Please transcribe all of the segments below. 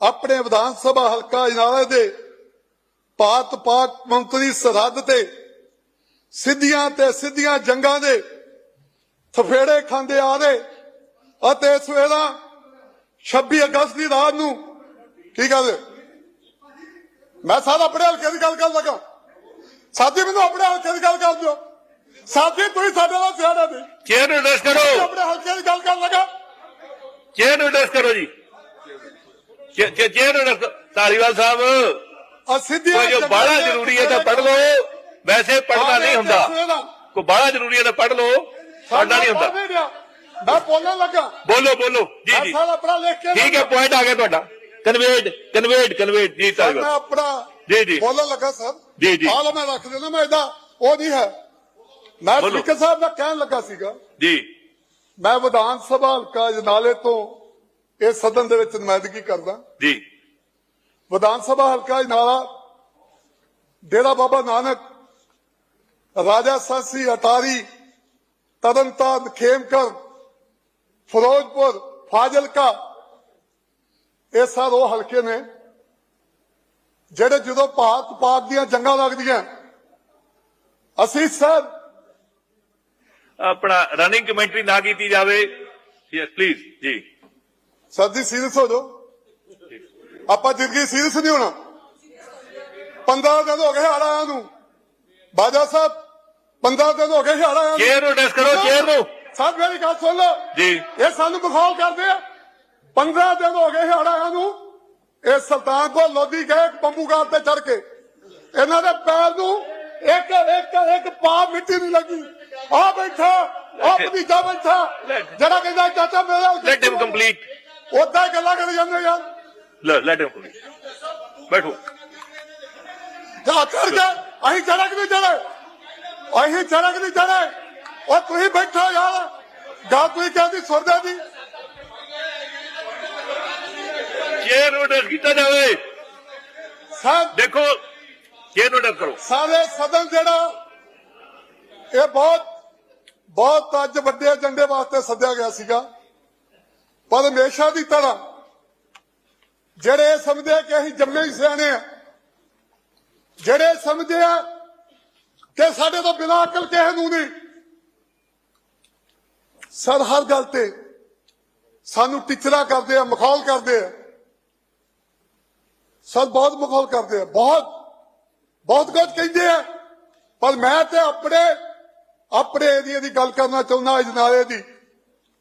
ਆਪਣੇ ਵਿਧਾਨ ਸਭਾ ਹਲਕਾ ਇਨਾਲੇ ਦੇ ਪਾਤ ਪਾਕ ਮੰਤਰੀ ਸਰਹੱਦ ਤੇ ਸਿੱਧੀਆਂ ਤੇ ਸਿੱਧੀਆਂ ਜੰਗਾਂ ਦੇ ਥਫੇੜੇ ਖਾਂਦੇ ਆ ਰਹੇ ਅਤੇ ਇਸ ਵੇਲੇ 26 ਅਗਸਤ ਦੀ ਰਾਤ ਨੂੰ ਕੀ ਕਰਦੇ ਮੈਂ ਸਾਰਾ ਆਪਣੇ ਹਲਕੇ ਦੀ ਗੱਲ ਕਰਨ ਲੱਗਾ। ਸਾਥੀ ਮੈਨੂੰ ਆਪਣੇ ਹਲਕੇ ਦੀ ਗੱਲ ਕਰ ਦਿਓ। ਸਾਥੀ ਤੁਸੀਂ ਸਾਡੇ ਨਾਲ ਸਿਆਣਾ ਨਹੀਂ ਚੇਅਰ ਨੂੰ ਕਰੋ? ਆਪਣੇ ਹਲਕੇ ਦੀ ਗੱਲ ਕਰਨ ਲੱਗਾ। ਚੇਅਰ ਨੂੰ ਕਰੋ ਜੀ? ਚੇ- ਚੇ- ਚੇਅਰ ਨੂੰ address ਕਰੋ। ਧਾਲੀਵਾਲ ਸਾਹਿਬ ਆ ਸਿੱਧੀਆਂ ਜੋ ਬਾਹਲਾ ਜ਼ਰੂਰੀ ਹੈ ਤਾਂ ਪੜ੍ਹ ਲਓ। ਵੈਸੇ ਪੜ੍ਹਨਾ ਨਹੀਂ ਹੁੰਦਾ। ਕੋਈ ਬਾਹਲਾ ਜ਼ਰੂਰੀ ਹੈ ਤਾਂ ਪੜ੍ਹ ਲਓ। ਪੜ੍ਹਨਾ ਨਹੀਂ ਹੁੰਦਾ। ਮੈਂ ਬੋਲਣ ਲੱਗਾ। ਬੋਲੋ ਬੋਲੋ। ਜੀ ਜੀ। ਸਾਰਾ ਆਪਣਾ ਲਿਖ ਕੇ ਠੀਕ ਹੈ ਪੁਆਇੰਟ ਆ ਗਿਆ ਤੁਹਾਡਾ। ਕਨਵੇਡ ਕਨਵੇਡ ਕਨਵੇਡ ਜੀ ਸਰ, ਮੈਂ ਆਪਣਾ ਜੀ, ਜੀ। ਬੋਲਣ ਲੱਗਾ ਸਰ। ਜੀ, ਜੀ। ਆਹ ਲਓ ਮੈਂ ਰੱਖ ਦੇਣਾ ਮੈਂ ਇਹਦਾ ਉਹ ਨਹੀਂ ਹੈ। ਮੈਂ। ਸਪੀਕਰ ਸਾਹਿਬ ਦਾ ਕਹਿਣ ਲੱਗਾ ਸੀਗਾ। ਜੀ। ਮੈਂ ਵਿਧਾਨ ਸਭਾ ਹਲਕਾ ਜਨਾਲੇ ਤੋਂ ਇਹ ਸਦਨ ਦੇ ਵਿੱਚ ਨੁਮਾਇੰਦਗੀ ਕਰਦਾ? ਜੀ। ਵਿਧਾਨ ਸਭਾ ਹਲਕਾ ਜਨਾਲਾ ਡੇਰਾ ਬਾਬਾ ਨਾਨਕ ਰਾਜਾ ਸਾਸੀ ਅਟਾਰੀ ਤਰਨਤਾਰਨ ਖੇਮਕਰ ਫਿਰੋਜ਼ਪੁਰ ਫਾਜ਼ਿਲਕਾ ਇਹ ਸਾਰੇ ਉਹ ਹਲਕੇ ਨੇ ਜਿਹੜੇ ਜਦੋਂ ਭਾਰਤ ਪਾਕ ਦੀਆਂ ਜੰਗਾਂ ਲੱਗਦੀਆਂ। ਅਸੀਂ ਸਰ ਆਪਣਾ ਰਨਿੰਗ ਕਮੈਂਟਰੀ ਨਾ ਕੀਤੀ ਜਾਵੇ। ਯੈਸ ਪਲੀਜ਼ ਜੀ। ਸਰ ਜੀ ਸੀਰੀਅਸ ਹੋ ਜਾਓ। ਆਪਾਂ ਜ਼ਿੰਦਗੀ ਸੀਰੀਅਸ ਨਹੀਂ ਹੋਣਾ। 15 ਦਿਨ ਹੋ ਗਏ ਹੜ ਆਇਆ ਨੂੰ। ਬਾਜਾ ਸਾਹਿਬ 15 ਦਿਨ ਹੋ ਗਏ ਹੜ ਆਇਆ ਚੇਅਰ ਨੂੰ ਐਡਰੈਸ ਕਰੋ ਚੇਅਰ ਨੂੰ। ਸਾਹਿਬ ਮੇਰੀ ਗੱਲ ਸੁਣ ਲਓ। ਜੀ। ਇਹ ਸਾਨੂੰ ਬਖੌਲ ਕਰਦੇ ਆ। 15 ਦਿਨ ਹੋ ਗਏ ਆਇਆ ਨੂੰ। ਇਹ ਸੁਲਤਾਨ ਕੋਲ ਲੋਧੀ ਗਏ ਬੰਬੂਗਾਰ ਤੇ ਚੜ ਕੇ। ਇਹਨਾਂ ਦੇ ਪੈਰ ਨੂੰ ਇੱਕ ਇੱਕ ਇੱਕ ਪਾ ਮਿੱਟੀ ਨਹੀਂ ਲੱਗੀ। ਆ ਬੈਠਾ ਆ ਭਤੀਜਾ ਬੈਠਾ। ਜਿਹੜਾ ਕਹਿੰਦਾ ਚਾਚਾ ਮੇਰਾ ਲੈਟ ਹਿਮ ਕੰਪਲੀਟ ਉਦਾਂ ਗੱਲਾਂ ਕਰੀ ਜਾਂਦੇ ਯਾਰ। ਲੈਟ ਹਿਮ ਬੈਠੋ। ਜਾ ਕਰ ਕੇ ਅਸੀਂ ਚੜਕ ਨਹੀਂ ਚੜੇ ਅਸੀਂ ਚੜਕ ਨਹੀਂ ਚੜੇ ਉਹ ਤੁਸੀਂ ਬੈਠੋ ਯਾਰ। ਗਾ ਤੁਸੀਂ ਕਹਿੰਦੀ ਸੁਰਦੇ ਦੀ। ਚੇਅਰ ਨੂੰ ਐਡਰੈਸ ਕੀਤਾ ਜਾਵੇ ਸਾਹਿਬ ਦੇਖੋ ਚੇਅਰ ਨੂੰ ਐਡਰੈਸ ਕਰੋ। ਸਾਰੇ ਸਦਨ ਜਿਹੜਾ ਇਹ ਬਹੁਤ ਬਹੁਤ ਅੱਜ ਵੱਡੇ ਏਜੰਡੇ ਵਾਸਤੇ ਸੱਦਿਆ ਗਿਆ ਸੀਗਾ। ਪਰ ਹਮੇਸ਼ਾ ਦੀ ਤਰ੍ਹਾਂ। ਜਿਹੜੇ ਇਹ ਸਮਝਦੇ ਆ ਕਿ ਅਸੀਂ ਜੰਮੇ ਹੀ ਸਿਆਣੇ ਆ, ਜਿਹੜੇ ਸਮਝਦੇ ਆ ਕਿ ਸਾਡੇ ਤੋਂ ਬਿਨਾਂ ਅਕਲ ਕਿਸੇ ਨੂੰ ਨਹੀਂ, ਸਰ, ਹਰ ਗੱਲ ਤੇ ਸਾਨੂੰ ਟਿਚਰਾ ਕਰਦੇ ਆ, ਮਖੌਲ ਕਰਦੇ ਆ। ਸਰ, ਬਹੁਤ ਮਖੌਲ ਕਰਦੇ ਆ, ਬਹੁਤ ਬਹੁਤ ਕੁਝ ਕਹਿੰਦੇ ਆ। ਪਰ ਮੈਂ ਤੇ ਆਪਣੇ ਆਪਣੇ ਏਰੀਆ ਦੀ ਗੱਲ ਕਰਨਾ ਚਾਹੁੰਦਾ ਅਜਨਾਲੇ ਦੀ।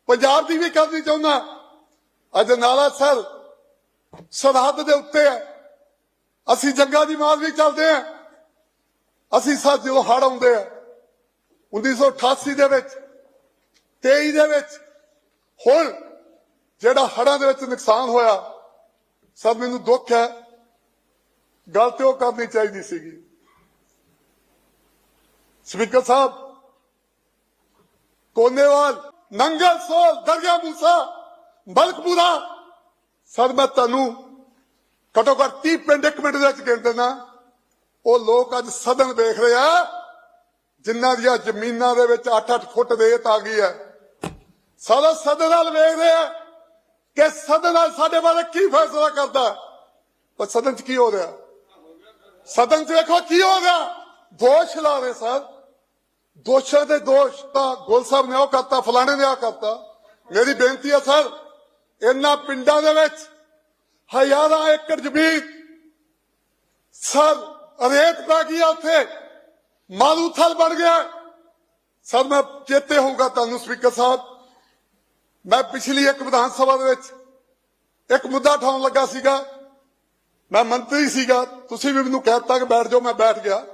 ਪੰਜਾਬ ਦੀ ਵੀ ਕਰਨੀ ਚਾਹੁੰਦਾ। ਅਜਨਾਲਾ ਸਰ ਸਰਹੱਦ ਦੇ ਉੱਤੇ ਹੈ। ਅਸੀਂ ਜੰਗਾਂ ਦੀ ਮਾਰ ਵੀ ਚੱਲਦੇ ਆ ਅਸੀਂ ਸਰ ਜਦੋਂ ਹੜ ਆਉਂਦੇ ਆ 1988 ਦੇ ਵਿੱਚ 23 ਦੇ ਵਿੱਚ, ਹੁਣ ਜਿਹੜਾ ਹੜਾਂ ਦੇ ਵਿੱਚ ਨੁਕਸਾਨ ਹੋਇਆ ਸਰ ਮੈਨੂੰ ਦੁੱਖ ਹੈ। ਗੱਲ ਤੇ ਉਹ ਕਰਨੀ ਚਾਹੀਦੀ ਸੀਗੀ। ਸਪੀਕਰ ਸਾਹਿਬ, ਕੋਨੇਵਾਲ, ਨੰਗਲ ਸੋਲ, ਦਰਿਆ ਮੂਸਾ। ਮਲਕਪੁਰਾ ਸਰ, ਮੈਂ ਤੁਹਾਨੂੰ ਘਟੋ ਘੱਟ 30 ਪਿੰਡ, ਇੱਕ ਮਿੰਟ ਦੇ ਵਿੱਚ ਗਿਣ ਦਿੰਦਾ। ਉਹ ਲੋਕ ਅੱਜ ਸਦਨ ਵੇਖ ਰਹੇ ਆ, ਜਿਨ੍ਹਾਂ ਦੀਆਂ ਜ਼ਮੀਨਾਂ ਦੇ ਵਿੱਚ 8-8 ਫੁੱਟ ਰੇਤ ਆ ਗਈ ਹੈ। ਸਾਰਾ ਸਦਨ ਨਾਲ ਵੇਖ ਰਹੇ ਆ ਕਿ ਸਦਨ ਨਾਲ ਸਾਡੇ ਬਾਰੇ ਕੀ ਫੈਸਲਾ ਕਰਦਾ। ਪਰ ਸਦਨ 'ਚ ਕੀ ਹੋ ਰਿਹਾ? ਸਦਨ 'ਚ ਵੇਖੋ ਕੀ ਹੋ ਰਿਹਾ। ਦੋਸ਼ ਲਾ ਰਹੇ ਸਰ। ਦੋਸ਼ਾਂ ਦੇ ਦੋਸ਼ ਤਾਂ ਗੋਲ ਸਾਹਿਬ ਨੇ ਉਹ ਕਰਤਾ, ਫਲਾਣੇ ਨੇ ਆ ਕਰਤਾ। ਮੇਰੀ ਬੇਨਤੀ ਹੈ ਸਰ ਇਹਨਾਂ ਪਿੰਡਾਂ ਦੇ ਵਿੱਚ ਹਜ਼ਾਰਾਂ ਏਕੜ ਜ਼ਮੀਨ ਸਰ ਰੇਤ ਪੈ ਗਈ ਉੱਥੇ। ਮਾਲੂਥਲ ਬਣ ਗਿਆ। ਸਰ, ਮੈਂ ਚੇਤੇ ਹੋਊਗਾ ਤੁਹਾਨੂੰ ਸਪੀਕਰ ਸਾਹਿਬ। ਮੈਂ ਪਿਛਲੀ ਇੱਕ ਵਿਧਾਨ ਸਭਾ ਦੇ ਵਿੱਚ ਇੱਕ ਮੁੱਦਾ ਉਠਾਉਣ ਲੱਗਾ ਸੀਗਾ। ਮੈਂ ਮੰਤਰੀ ਸੀਗਾ। ਤੁਸੀਂ ਵੀ ਮੈਨੂੰ ਕਹਿਤਾ ਕਿ ਬੈਠ ਜਾਓ, ਮੈਂ ਬੈਠ ਗਿਆ।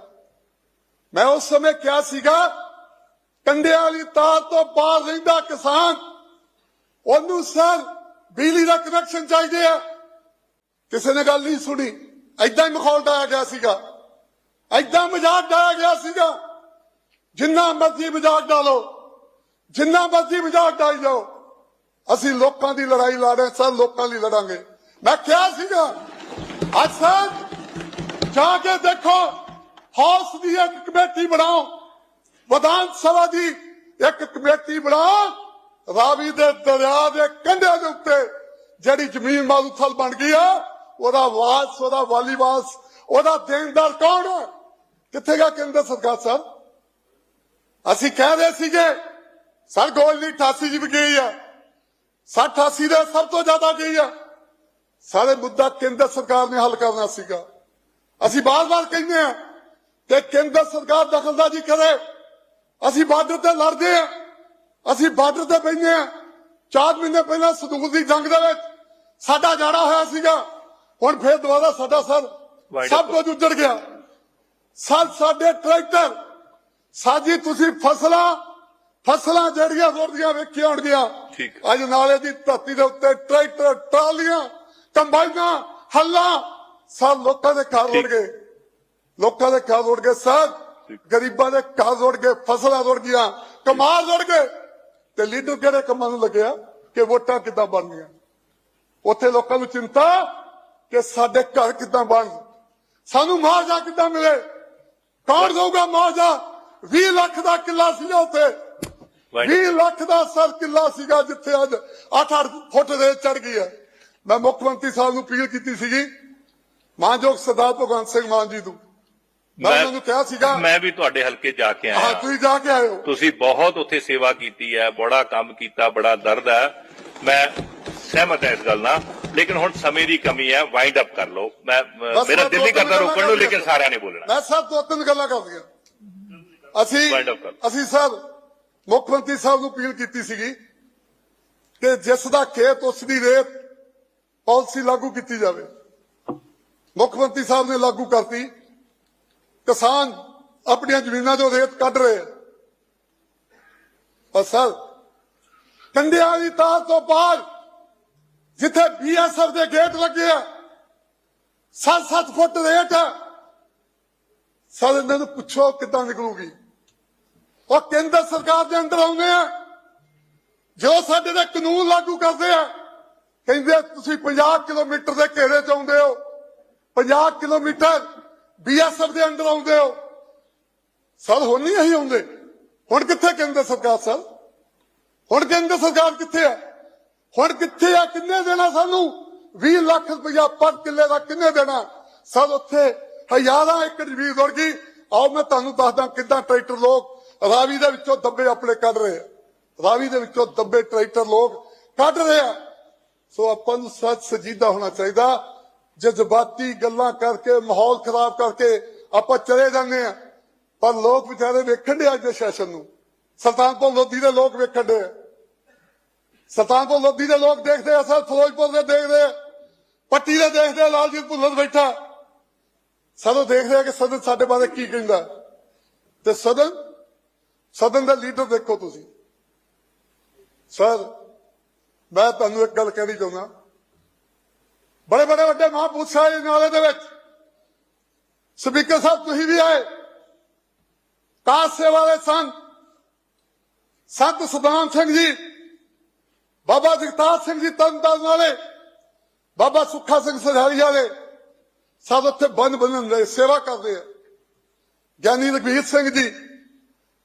ਮੈਂ ਉਸ ਸਮੇਂ ਕਿਹਾ ਸੀਗਾ, ਕੰਡਿਆਂ ਵਾਲੀ ਤਾਰ ਤੋਂ ਪਾਰ ਰਹਿੰਦਾ ਕਿਸਾਨ, ਉਹਨੂੰ ਸਰ ਬਿਜਲੀ ਦਾ ਕਨੈਕਸ਼ਨ ਚਾਹੀਦੇ ਆ। ਕਿਸੇ ਨੇ ਗੱਲ ਨਹੀਂ ਸੁਣੀ। ਐਦਾਂ ਹੀ ਮਖੌਲ ਡਾਇਆ ਗਿਆ ਸੀਗਾ। ਐਦਾਂ ਮਜ਼ਾਕ ਡਾਇਆ ਗਿਆ ਸੀਗਾ। ਜਿੰਨਾ ਮਰਜ਼ੀ ਮਜ਼ਾਕ ਡਾਲੋ ਜਿੰਨਾ ਮਰਜ਼ੀ ਮਜ਼ਾਕ ਡਾਈ ਜਾਓ। ਅਸੀਂ ਲੋਕਾਂ ਦੀ ਲੜਾਈ ਲੜ ਰਹੇ ਸਰ ਲੋਕਾਂ ਲਈ ਲੜਾਂਗੇ। ਮੈਂ ਕਿਹਾ ਸੀਗਾ, ਅੱਜ ਸਰ ਜਾ ਕੇ ਦੇਖੋ, ਹਾਊਸ ਦੀ ਇੱਕ ਕਮੇਟੀ ਬਣਾਓ। ਵਿਧਾਨ ਸਭਾ ਦੀ ਇੱਕ ਕਮੇਟੀ ਬਣਾਓ। ਰਾਵੀ ਦੇ ਦਰਿਆ ਦੇ ਕੰਢਿਆਂ ਦੇ ਜਿਹੜੀ ਜ਼ਮੀਨ ਮਾਲੂਥਲ ਬਣ ਗਈ ਆ, ਉਹਦਾ ਵਾਸ, ਉਹਦਾ ਵਾਲੀਵਾਸ ਉਹਦਾ ਦੇਣਦਾਰ ਕੌਣ ਹੈ ਕਿੱਥੇ ਗਿਆ ਕੇਂਦਰ ਸਰਕਾਰ ਸਾਹਿਬ? ਅਸੀਂ ਕਹਿ ਰਹੇ ਸੀਗੇ, ਸਰ ਗੋਲ ਦੀ 88 ਜੀ ਵੀ ਗਈ ਆ। 60 88 ਦੇ ਸਭ ਤੋਂ ਜ਼ਿਆਦਾ ਗਈ ਆ। ਸਾਰੇ ਮੁੱਦਾ ਕੇਂਦਰ ਸਰਕਾਰ ਨੇ ਹੱਲ ਕਰਨਾ ਸੀਗਾ। ਅਸੀਂ ਬਾਰ-ਬਾਰ ਕਹਿੰਦੇ ਆ ਕਿ ਕੇਂਦਰ ਸਰਕਾਰ ਦਖਲਅੰਦਾਜ਼ੀ ਕਰੇ। ਅਸੀਂ ਬਾਰਡਰ ਤੇ ਲੜਦੇ ਆ। ਅਸੀਂ ਬਾਰਡਰ ਤੇ ਬੈਠੇ ਆ। ਚਾਰ ਮਹੀਨੇ ਪਹਿਲਾਂ ਸਦੂਲ ਦੀ ਜੰਗ ਦੇ ਵਿੱਚ ਸਾਡਾ ਜਾੜਾ ਹੋਇਆ ਸੀਗਾ। ਹੁਣ ਫੇਰ ਦੁਬਾਰਾ ਸਾਡਾ ਸਰ ਸਭ ਕੁਝ ਉੱਜੜ ਗਿਆ। ਸਰ ਸਾਡੇ ਟਰੈਕਟਰ ਸਾਜੀ ਤੁਸੀਂ ਫਸਲਾਂ ਫਸਲਾਂ ਜਿਹੜੀਆਂ ਰੁੜਦੀਆਂ ਵੇਖੀਆਂ ਹੋਣਗੀਆਂ। ਅੱਜ ਨਾਲੇ ਦੀ ਧਰਤੀ ਦੇ ਉੱਤੇ ਟਰੈਕਟਰ ਟਰਾਲੀਆਂ ਕੰਬਾਈਨਾਂ ਹੱਲਾਂ ਸਭ ਲੋਕਾਂ ਦੇ ਘਰ ਰੁੜ। ਗਏ। ਲੋਕਾਂ ਦੇ ਘਰ ਰੁੜ ਗਏ ਸਰ। ਗਰੀਬਾਂ ਦੇ ਘਰ ਰੁੜ ਗਏ ਫਸਲਾਂ ਰੁੜ ਗਈਆਂ। ਕਮਾਲ ਰੁੜ ਗਏ। ਤੇ ਲੀਡਰ ਕਿਹੜੇ ਕੰਮਾਂ ਨੂੰ ਲੱਗਿਆ? ਕਿ ਵੋਟਾਂ ਕਿੱਦਾਂ ਬਣਨੀਆਂ? ਉੱਥੇ ਲੋਕਾਂ ਨੂੰ ਚਿੰਤਾ ਕਿ ਸਾਡੇ ਘਰ ਕਿੱਦਾਂ ਬਣ। ਸਾਨੂੰ ਮੁਆਵਜ਼ਾ ਕਿੱਦਾਂ ਮਿਲੇ? ਕੌਣ ਦਊਗਾ ਮੁਆਵਜ਼ਾ? 20 ਲੱਖ ਦਾ ਕਿੱਲਾ ਸੀ ਉੱਥੇ। ਵਾਹਿਗੁਰੂ। 20 ਲੱਖ ਦਾ ਸਰ ਕਿੱਲਾ ਸੀਗਾ ਜਿੱਥੇ ਅੱਜ 8-8 ਫੁੱਟ ਦੇ ਚੜ ਗਈ ਹੈ। ਮੈਂ ਮੁੱਖ ਮੰਤਰੀ ਸਾਹਿਬ ਨੂੰ ਅਪੀਲ ਕੀਤੀ ਸੀਗੀ। ਮਾਨਯੋਗ ਸਰਦਾਰ ਭਗਵੰਤ ਸਿੰਘ ਮਾਨ ਜੀ ਨੂੰ। ਮੈਂ ਉਹਨਾਂ ਨੂੰ ਕਿਹਾ ਸੀਗਾ ਮੈਂ ਵੀ ਤੁਹਾਡੇ ਹਲਕੇ ਜਾ ਕੇ ਹਾਂ ਆਇਆ ਤੁਸੀਂ ਜਾ ਕੇ ਆਏ ਹੋ ਤੁਸੀਂ ਬਹੁਤ ਉੱਥੇ ਸੇਵਾ ਕੀਤੀ ਹੈ ਬੜਾ ਕੰਮ ਕੀਤਾ ਬੜਾ ਦਰਦ ਹੈ। ਮੈਂ ਸਹਿਮਤ ਹਾਂ ਇਸ ਗੱਲ ਨਾਲ ਲੇਕਿਨ ਹੁਣ ਸਮੇਂ ਦੀ ਕਮੀ ਹੈ ਵਾਈਂਡ ਅਪ ਕਰ ਲਓ। ਮੈਂ ਮੇਰਾ ਦਿਲ ਨਹੀਂ ਕਰਦਾ ਰੋਕਣ ਨੂੰ ਲੇਕਿਨ ਸਾਰਿਆਂ ਨੇ ਬੋਲਣਾ। ਮੈਂ ਸਰ ਦੋ ਤਿੰਨ ਗੱਲਾਂ ਕਰ ਦਿਆਂ ਅਸੀਂ। ਅਸੀਂ ਸਰ ਮੁੱਖ ਮੰਤਰੀ ਸਾਹਿਬ ਨੂੰ ਅਪੀਲ ਕੀਤੀ ਸੀਗੀ ਕਿ ਜਿਸ ਦਾ ਖੇਤ ਉਸ ਦੀ ਰੇਤ ਪਾਲਿਸੀ ਲਾਗੂ ਕੀਤੀ ਜਾਵੇ। ਮੁੱਖ ਮੰਤਰੀ ਸਾਹਿਬ ਨੇ ਲਾਗੂ ਕਰਤੀ। ਕਿਸਾਨ ਆਪਣੀਆਂ ਜ਼ਮੀਨਾਂ ਚੋਂ ਰੇਤ ਕੱਢ ਰਹੇ ਪਰ ਸਰ ਕੰਡਿਆਂ ਦੀ ਤਾਰ ਤੋਂ ਬਾਅਦ ਜਿੱਥੇ ਬੀਐਸਐਫ ਦੇ ਗੇਟ ਲੱਗੇ ਆ 7-7 ਫੁੱਟ ਰੇਟ ਆ। ਸਰ, ਇਹਨਾਂ ਨੂੰ ਪੁੱਛੋ ਕਿੱਦਾਂ ਨਿਕਲੂਗੀ। ਉਹ ਕੇਂਦਰ ਸਰਕਾਰ ਦੇ ਅੰਦਰ ਆਉਂਦੇ ਆ ਜੋ ਸਾਡੇ ਦੇ ਕਾਨੂੰਨ ਲਾਗੂ ਕਰਦੇ ਆ, ਕਹਿੰਦੇ ਤੁਸੀਂ 50 ਕਿਲੋਮੀਟਰ ਦੇ ਘੇਰੇ ਚ ਆਉਂਦੇ ਹੋ। 50 ਕਿਲੋਮੀਟਰ ਬੀਐਸਐਫ ਦੇ ਅੰਦਰ ਆਉਂਦੇ ਹੋ। ਸਰ, ਹੁਣ ਨਹੀਂ ਅਸੀਂ ਆਉਂਦੇ। ਹੁਣ ਕਿੱਥੇ ਕੇਂਦਰ ਸਰਕਾਰ, ਸਰ? ਹੁਣ ਕੇਂਦਰ ਸਰਕਾਰ ਕਿੱਥੇ ਆ? ਹੁਣ ਕਿੱਥੇ ਆ, ਕਿੰਨੇ ਦੇਣਾ ਸਾਨੂੰ? 20 ਲੱਖ ਰੁਪਇਆ ਪਰ ਕਿੱਲੇ ਦਾ ਕਿੰਨੇ ਦੇਣਾ? ਸਰ ਉੱਥੇ ਹਜ਼ਾਰਾਂ ਏਕੜ ਜ਼ਮੀਨ ਰੁੜ ਗਈ। ਆਓ, ਮੈਂ ਤੁਹਾਨੂੰ ਦੱਸਦਾ ਕਿੱਦਾਂ ਟਰੈਕਟਰ ਲੋਕ ਰਾਵੀ ਦੇ ਵਿੱਚੋਂ ਦੱਬੇ ਆਪਣੇ ਕੱਢ ਰਹੇ ਆ। ਰਾਵੀ ਦੇ ਵਿੱਚੋਂ ਦੱਬੇ ਟਰੈਕਟਰ ਲੋਕ ਕੱਢ ਰਹੇ ਆ। ਸੋ ਆਪਾਂ ਨੂੰ ਸੱਚ ਸਜੀਦਾ ਹੋਣਾ ਚਾਹੀਦਾ। ਜਜ਼ਬਾਤੀ ਗੱਲਾਂ ਕਰਕੇ, ਮਾਹੌਲ ਖਰਾਬ ਕਰਕੇ ਆਪਾਂ ਚਲੇ ਜਾਂਦੇ ਆ। ਪਰ ਲੋਕ ਵਿਚਾਰੇ ਵੇਖਣ ਦੇ ਅੱਜ ਦੇ ਸੈਸ਼ਨ ਨੂੰ। ਸੁਲਤਾਨਪੁਰ ਲੋਧੀ ਦੇ ਲੋਕ ਵੇਖਣ ਦੇ ਆ। ਸੁਲਤਾਨਪੁਰ ਲੋਧੀ ਦੇ ਲੋਕ ਦੇਖਦੇ ਆ ਸਰ ਫਿਰੋਜ਼ਪੁਰ ਦੇ ਦੇਖਦੇ ਆ ਪੱਟੀ ਦੇ ਦੇਖਦੇ ਆ ਲਾਲਜੀਤ ਭੁੱਲਰ ਬੈਠਾ ਸਦੋਂ ਦੇਖਦੇ ਆ ਕਿ ਸਦਨ ਸਾਡੇ ਬਾਰੇ ਕੀ ਕਹਿੰਦਾ ਤੇ ਸਦਨ ਸਦਨ ਦਾ ਲੀਡਰ ਦੇਖੋ ਤੁਸੀਂ ਸਰ ਮੈਂ ਤੁਹਾਨੂੰ ਇੱਕ ਗੱਲ ਕਹਿਣੀ ਚਾਹੁੰਦਾ ਬੜੇ ਬੜੇ ਵੱਡੇ ਮਹਾਂਪੁਰਸ਼ ਆਏ ਨਾਲੇ ਦੇ ਵਿੱਚ ਸਪੀਕਰ ਸਾਹਿਬ ਤੁਸੀਂ ਵੀ ਆਏ ਕਾਸ ਸੇਵਾ ਵਾਲੇ ਸੰਤ ਸੰਤ ਸਦਾਮ ਸਿੰਘ ਜੀ ਬਾਬਾ ਜਗਤਾਰ ਸਿੰਘ ਜੀ ਤਰਨਤਾਰਨ ਵਾਲੇ ਬਾਬਾ ਸੁੱਖਾ ਸਿੰਘ ਸਰਹਾਲੀ ਵਾਲੇ ਸਭ ਉੱਥੇ ਬੰਨ ਬੰਨਣ ਦੇ ਸੇਵਾ ਕਰਦੇ ਆ। ਗਿਆਨੀ ਰਘਵੀਰ ਸਿੰਘ ਜੀ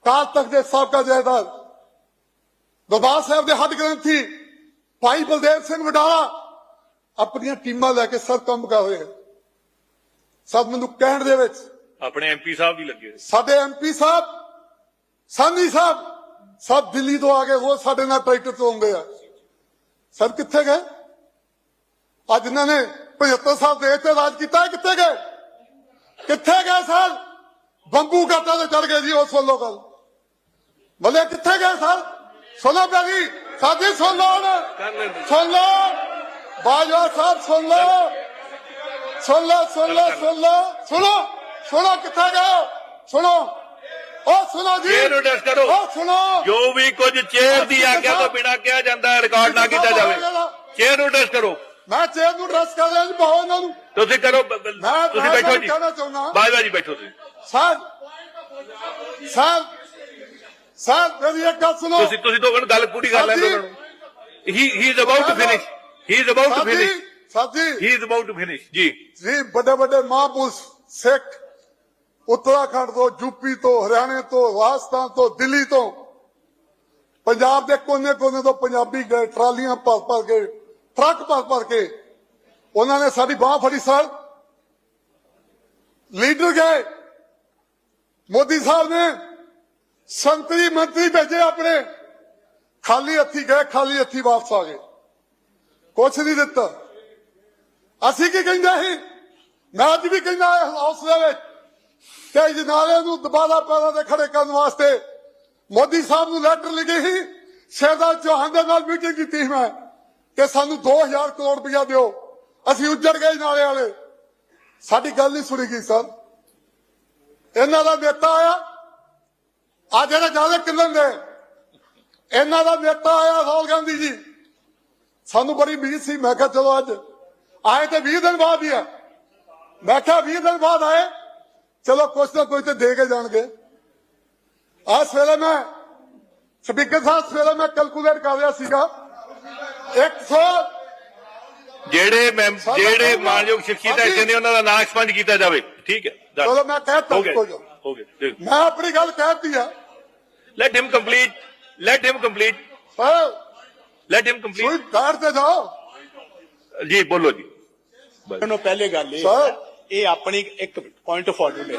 ਕਾਲ ਤੱਕ ਦੇ ਸਾਬਕਾ ਜਥੇਦਾਰ ਦਰਬਾਰ ਸਾਹਿਬ ਦੇ ਹੱਦ ਗ੍ਰੰਥੀ ਭਾਈ ਬਲਦੇਵ ਸਿੰਘ ਵਡਾਲਾ ਆਪਣੀਆਂ ਟੀਮਾਂ ਲੈ ਕੇ ਸਰ ਕੰਮ ਕਰ ਰਹੇ ਆ। ਸਭ ਮੈਨੂੰ ਕਹਿਣ ਦੇ ਵਿੱਚ ਆਪਣੇ ਐਮਪੀ ਸਾਹਿਬ ਵੀ ਲੱਗੇ। ਸਾਡੇ ਐਮਪੀ ਸਾਹਿਬ ਸਾਨੀ ਸਾਹਿਬ ਸਭ ਦਿੱਲੀ ਤੋਂ ਆ ਕੇ ਉਹ ਸਾਡੇ ਨਾਲ ਟਰੈਕਟਰ ਤੋਂ ਆਉਂਦੇ ਆ। ਸਰ ਕਿੱਥੇ ਗਏ? ਅੱਜ ਇਹਨਾਂ ਨੇ 75 ਸਾਲ ਦੇਸ਼ ਤੇ ਰਾਜ ਕੀਤਾ ਕਿੱਥੇ ਗਏ? ਕਿੱਥੇ ਗਏ ਸਰ ਬੰਬੂ ਗੱਟਾਂ ਤੇ ਚੜ ਗਏ ਜੀ ਉਸ ਵੱਲੋਂ ਗੱਲ। ਮਲੇ ਕਿੱਥੇ ਗਏ ਸਰ ਸੁਣੋ ਪਿਆਰੀ ਸਾਡੀ ਸੁਣ ਲਓ ਸੁਣ ਲਓ। ਬਾਜਵਾ ਸਾਹਿਬ, ਸੁਣ ਲਓ। ਸੁਣ ਲਓ ਸੁਣ ਲਓ ਸੁਣ ਲਓ। ਸੁਣੋ ਸੁਣੋ ਕਿੱਥੇ ਗਏ? ਸੁਣੋ। ਉਹ ਸੁਣੋ ਜੀ। ਚੇਅਰ ਨੂੰ ਟੈਸਟ ਕਰੋ। ਉਹ ਸੁਣੋ। ਜੋ ਵੀ ਕੁਝ ਚੇਅਰ ਦੀ ਆਗਿਆ ਤੋਂ ਬਿਨਾਂ ਕਿਹਾ ਜਾਂਦਾ ਹੈ ਰਿਕਾਰਡ ਨਾ ਕੀਤਾ ਜਾਵੇ। ਚੇਅਰ ਨੂੰ ਟੈਸਟ ਕਰੋ। ਮੈਂ ਚੇਅਰ ਨੂੰ ਡਰੈਸ ਕਰ ਰਿਹਾ ਜੀ ਬਹੁਤ ਇਹਨਾਂ ਨੂੰ। ਤੁਸੀਂ ਕਰੋ ਤੁਸੀਂ ਬੈਠੋ ਜੀ। ਬਾਜਵਾ ਜੀ ਬੈਠੋ ਤੁਸੀਂ। ਸਰ ਸਰ ਸਰ ਮੇਰੀ ਇੱਕ ਗੱਲ ਸੁਣੋ। ਤੁਸੀਂ ਤੁਸੀਂ ਦੋ ਗੱਲ ਪੂਰੀ ਕਰ ਲੈਣ ਉਹਨਾਂ ਨੂੰ। He he is about to finish he is about to finish ਸਾਥੀ। He is about to finish ਜੀ। ਜੀ ਵੱਡੇ ਵੱਡੇ ਮਹਾਂਪੁਰਸ਼ ਸਿੱਖ ਉੱਤਰਾਖੰਡ ਤੋਂ ਯੂਪੀ ਤੋਂ, ਹਰਿਆਣੇ ਤੋਂ, ਰਾਜਸਥਾਨ ਤੋਂ, ਦਿੱਲੀ ਤੋਂ। ਪੰਜਾਬ ਦੇ ਕੋਨੇ-ਕੋਨੇ ਤੋਂ ਪੰਜਾਬੀ ਗਏ, ਟਰਾਲੀਆਂ ਭਰ ਭਰ ਕੇ, ਟਰੱਕ ਭਰ ਭਰ ਕੇ। ਉਹਨਾਂ ਨੇ ਸਾਡੀ ਬਾਹ ਫੜੀ ਸਰ। ਲੀਡਰ ਗਏ। ਮੋਦੀ ਸਾਹਿਬ ਨੇ ਸੰਤਰੀ ਮੰਤਰੀ ਭੇਜੇ ਆਪਣੇ। ਖਾਲੀ ਹੱਥੀ ਗਏ, ਖਾਲੀ ਹੱਥੀ ਵਾਪਸ ਆ ਗਏ। ਕੁਛ ਨਹੀਂ ਦਿੱਤਾ। ਅਸੀਂ ਕੀ ਕਹਿੰਦੇ ਸੀ? ਮੈਂ ਅੱਜ ਵੀ ਕਹਿੰਦਾ ਹੌਸਲੇ ਵਿੱਚ। ਤੇ ਜਨਾਲੇ ਨੂੰ ਦੁਬਾਰਾ ਪੈਰਾਂ ਤੇ ਖੜੇ ਕਰਨ ਵਾਸਤੇ ਮੋਦੀ ਸਾਹਿਬ ਨੂੰ ਲੈਟਰ ਲਿਖੀ ਸੀ, ਸ਼ਹਿਜ਼ਾਦ ਚੌਹਾਨ ਦੇ ਨਾਲ ਮੀਟਿੰਗ ਕੀਤੀ ਮੈਂ ਕਿ ਸਾਨੂੰ 2000 ਕਰੋੜ ਰੁਪਇਆ ਦਿਓ, ਅਸੀਂ ਉੱਜੜ ਗਏ ਨਾਲੇ ਵਾਲੇ। ਸਾਡੀ ਗੱਲ ਨਹੀਂ ਸੁਣੀ ਗਈ, ਸਰ। ਇਹਨਾਂ ਦਾ ਨੇਤਾ ਆਇਆ, ਆ ਜਿਹੜੇ ਜ਼ਿਆਦਾ ਕਿੰਨਣ ਦੇ ਇਹਨਾਂ ਦਾ ਨੇਤਾ ਆਇਆ ਰਾਹੁਲ ਗਾਂਧੀ ਜੀ। ਸਾਨੂੰ ਬੜੀ ਉਮੀਦ ਸੀ, ਮੈਂ ਕਿਹਾ ਚਲੋ ਅੱਜ, ਆਏ ਤੇ 20 ਦਿਨ ਬਾਅਦ ਹੀ ਆ। ਮੈਂ ਕਿਹਾ 20 ਦਿਨ ਬਾਅਦ ਆਏ ਚਲੋ ਕੁਛ ਨਾ ਕੁਛ ਤੇ ਦੇ ਕੇ ਜਾਣਗੇ ਆ ਸਵੇਰੇ ਮੈਂ ਸਪੀਕਰ ਸਾਹਿਬ ਸਵੇਰੇ ਮੈਂ ਕੈਲਕੂਲੇਟ ਕਰ ਰਿਹਾ ਸੀਗਾ 100 ਜਿਹੜੇ ਮੈਂ ਜਿਹੜੇ ਮਾਨਯੋਗ ਸ਼ਖਸੀਅਤਾਂ ਇੱਥੇ ਨੇ ਉਹਨਾਂ ਦਾ ਨਾਂ ਐਕਸਪੰਜ ਕੀਤਾ ਜਾਵੇ ਠੀਕ ਹੈ done. ਚਲੋ ਮੈਂ ਕਹਿਤਾ ਹੋ ਗਿਆ ਕੋਈ ਗੱਲ। ਹੋ ਗਿਆ ਮੈਂ ਆਪਣੀ ਗੱਲ ਕਹਿਤੀ ਆ let him complete let him complete ਪਰ ਲੈਟ ਹਿਮ ਕੋਈ ਕੰਪਲੀਟ ਬੈਠ ਤੇ ਜਾਓ ਜੀ ਬੋਲੋ ਜੀ ਨੂੰ ਪਹਿਲੇ ਗੱਲ ਇਹ Sir. ਇਹ ਆਪਣੀ ਇੱਕ ਪੁਆਇੰਟ ਆਫ ਆਰਡਰ ਹੈ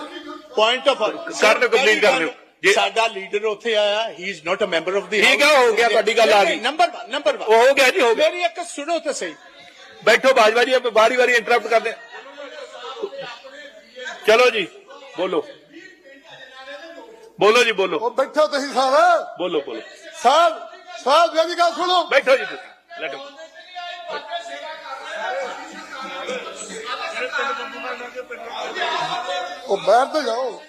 ਪੁਆਇੰਟ ਆਫ Sir ਨੇ complete ਕਰ ਲਿਓ। ਜੇ- ਸਾਡਾ ਲੀਡਰ ਉੱਥੇ ਆਇਆ he is not a member of the ਠੀਕ ਹੈ, ਹੋ ਗਿਆ, ਤੁਹਾਡੀ ਗੱਲ ਆ ਗਈ। ਨੰਬਰ 1 ਨੰਬਰ 1 ਉਹ ਹੋ ਗਿਆ ਜੀ ਹੋ ਗਿਆ। ਮੇਰੀ ਇੱਕ ਸੁਣੋ ਤਾਂ ਸਹੀ। ਬੈਠੋ ਬਾਜਵਾ ਜੀ ਆਪਾਂ ਵਾਰੀ ਵਾਰੀ ਇੰਟਰਰਪਟ ਕਰਦੇ। ਚਲੋ ਜੀ ਬੋਲੋ। ਬੋਲੋ ਜੀ ਬੋਲੋ। ਉਹ ਬੈਠੋ ਤੁਸੀਂ ਸਾਰੇ। ਬੋਲੋ ਬੋਲੋ। ਸਾਹਿਬ ਸਾਹਿਬ ਮੇਰੀ ਗੱਲ ਸੁਣੋ। ਬੈਠੋ ਜੀ ਤੁਸੀਂ ਲੈਟ ਉਹ ਬੈਠ ਤੇ ਜਾਓ।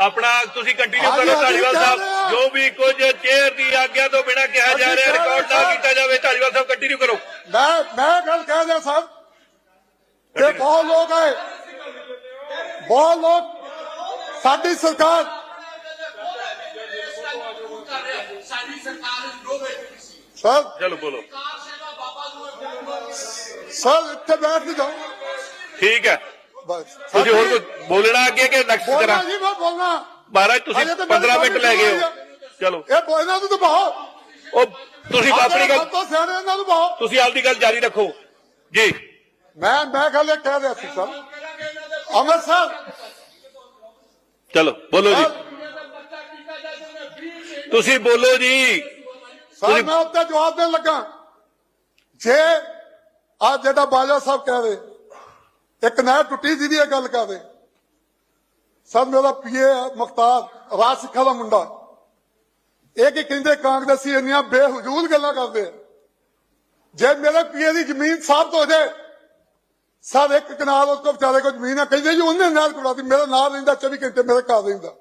ਆਪਣਾ ਤੁਸੀਂ ਕੰਟੀਨਿਊ ਹਾਂਜੀ, ਕਰੋ ਹਾਂਜੀ, ਧਾਲੀਵਾਲ ਕਹਿ ਸਾਹਿਬ। ਰਹੇ। ਹਾਂ। ਜੋ ਵੀ ਕੁਝ ਚੇਅਰ ਦੀ ਆਗਿਆ ਤੋਂ ਬਿਨਾ ਕਿਹਾ ਜਾ ਅਸੀਂ ਰਿਹਾ ਕਹਿ ਰਹੇ ਰਿਕਾਰਡ ਨਾ ਹਾਂ। ਕੀਤਾ ਜਾਵੇ ਧਾਲੀਵਾਲ ਸਾਹਿਬ ਕੰਟੀਨਿਊ ਕਰੋ। ਮੈਂ ਮੈਂ ਗੱਲ ਕਹਿ ਦਿਆਂ ਸਾਹਿਬ ਕਿ ਬਹੁਤ ਲੋਕ ਆਏ। ਬਹੁਤ ਲੋਕ। ਸਾਡੀ ਸਰਕਾਰ ਸਰ। ਚਲੋ ਬੋਲੋ। ਸਰ ਇੱਥੇ ਬੈਠ ਕੇ ਜਾਓ। ਠੀਕ ਹੈ। ਬਸ ਤੁਸੀਂ ਹੋਰ ਕੁਝ ਬੋਲਣਾ ਅੱਗੇ ਕਿ ਨੈਕਸਟ ਬੋਲਣਾ ਕਰਾਂ ਜੀ ਮੈਂ ਬੋਲਣਾ ਮਹਾਰਾਜ ਤੁਸੀਂ ਅਜੇ ਤਾਂ ਮੇਰੀ 15 ਮਿੰਟ ਲੈ ਗਏ ਹੋ ਗੱਲ ਚਲੋ ਇਹ ਬੋਲਣਾ ਤੂੰ ਤਾਂ ਬਾਹੋ ਉਹ ਤੁਸੀਂ ਆਪਣੀ ਗੱਲ ਤੋਂ ਸਿਆਣੇ ਇਹਨਾਂ ਨੂੰ ਬਾਹੋ ਤੁਸੀਂ ਆਪਦੀ ਗੱਲ ਜਾਰੀ ਰੱਖੋ ਜੀ ਮੈਂ ਮੈਂ ਗੱਲ ਇਹ ਕਹਿ ਰਿਹਾ ਸੀ ਸਰ ਅੰਮ੍ਰਿਤਸਰ ਚਲੋ ਬੋਲੋ ਜੀ ਤੁਸੀਂ ਬੋਲੋ ਜੀ ਸਰ ਮੈਂ ਉੱਤੇ ਜਵਾਬ ਦੇਣ ਲੱਗਾ ਜੇ ਆ ਜਿਹੜਾ ਬਾਜਾ ਸਾਹਿਬ ਕਹਿ ਰਹੇ ਇੱਕ ਨਹਿਰ ਟੁੱਟੀ ਜਿਹਦੀ ਇਹ ਗੱਲ ਕਰਦੇ ਸਰ ਮੇਰਾ ਪੀਏ ਮੁਖਤਾਰ, ਰਾਜ ਸਿੱਖਾ ਦਾ ਮੁੰਡਾ। ਇਹ ਕੀ ਕਹਿੰਦੇ, ਕਾਂਗਰਸੀ ਇੰਨੀਆਂ ਬੇਹਜੂਲ ਗੱਲਾਂ ਕਰਦੇ ਜੇ ਮੇਰੇ ਪੀਏ ਦੀ ਜ਼ਮੀਨ ਸਾਫ਼ ਹੋ ਜਾਏ ਸਰ ਇੱਕ ਕਨਾਲ ਉਸ ਕੋ ਵਿਚਾਰੇ ਕੋ ਜ਼ਮੀਨ ਆ, ਕਹਿੰਦੇ ਜੀ ਉਹਨੇ ਨਹਿਰ ਕੁੜਾਤੀ ਮੇਰਾ ਨਾਲ ਰਹਿੰਦਾ 24 ਘੰਟੇ ਮੇਰੇ ਘਰ ਰਹਿੰਦਾ।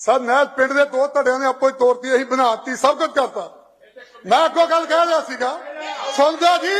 ਸਰ ਨਹਿਰ ਪਿੰਡ ਦੇ ਦੋ ਧੜਿਆਂ ਨੇ ਆਪੋ ਹੀ ਤੋੜਤੀ, ਅਸੀਂ ਬਣਾਤੀ ਸਭ ਕੁਝ ਕਰਤਾ। ਮੈਂ ਅੱਗੋਂ ਗੱਲ ਕਹਿ ਰਿਹਾ ਸੀਗਾ, ਸੁਣਦਾ ਜੀ?